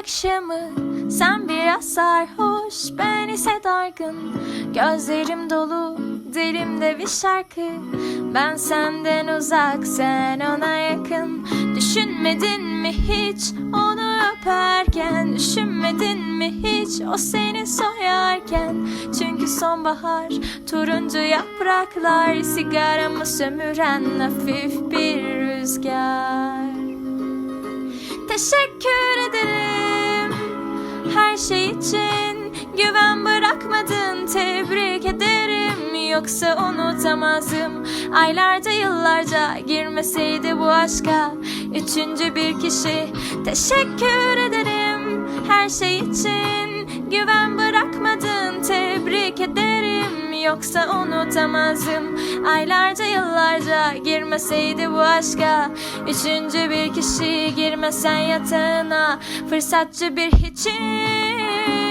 akşamı. Sen biraz sarhoş ben ise dargın. Gözlerim dolu dilimde bir şarkı. Ben senden uzak sen ona yakın. Düşünmedin mi hiç onu öperken? Düşünmedin mi hiç o seni soyarken? Çünkü sonbahar turuncu yapraklar Sigaramı sömüren hafif bir rüzgar Teşekkür ederim. Her şey için Güven bırakmadın tebrik ederim. Yoksa unutamazdım. Aylarca yıllarca girmeseydi bu aşka Üçüncü bir kişi. Teşekkür ederim. Her şey için Güven bırakmadın tebrik ederim. Yoksa unutamazdım. Aylarca yıllarca girmeseydi bu aşka Üçüncü bir kişi girmesen yatağına Fırsatçı bir hiçin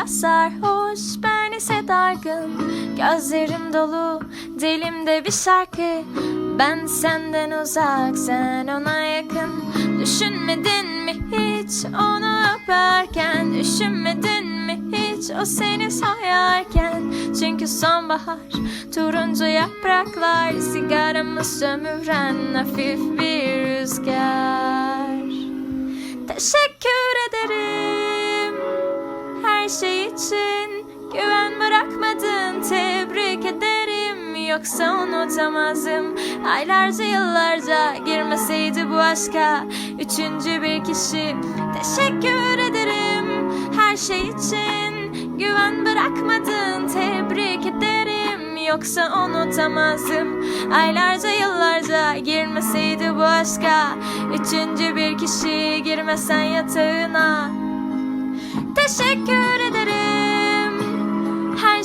Biraz sarhoş ben ise dargın. Gözlerim dolu dilimde bir şarkı. Ben senden uzak sen ona yakın. Düşünmedin mi hiç? Onu öperken Düşünmedin mi hiç? O seni soyarken. Çünkü sonbahar turuncu yapraklar. Sigaramı sömüren hafif bir rüzgar bırakmadın. Tebrik ederim Yoksa unutamazdım. Aylarca yıllarca girmeseydi bu aşka Üçüncü bir kişi. Teşekkür ederim her şey için. Güven bırakmadın tebrik ederim Yoksa unutamazdım. Aylarca yıllarca girmeseydi bu aşka Üçüncü bir kişi. Girmesen yatağına. Teşekkür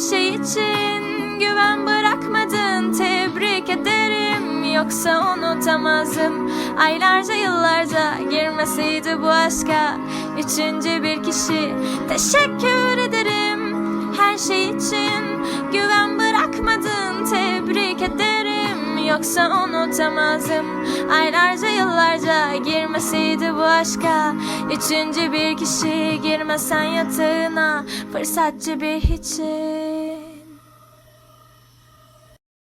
şey için Güven bırakmadın. Tebrik ederim Yoksa unutamazdım Aylarca yıllarca girmeseydi bu aşka Üçüncü bir kişi. Teşekkür ederim her şey için Yoksa unutamazdım. Aylarca yıllarca girmeseydi bu aşka. Üçüncü bir kişi girmesen yatağına. Fırsatçı bir hiçim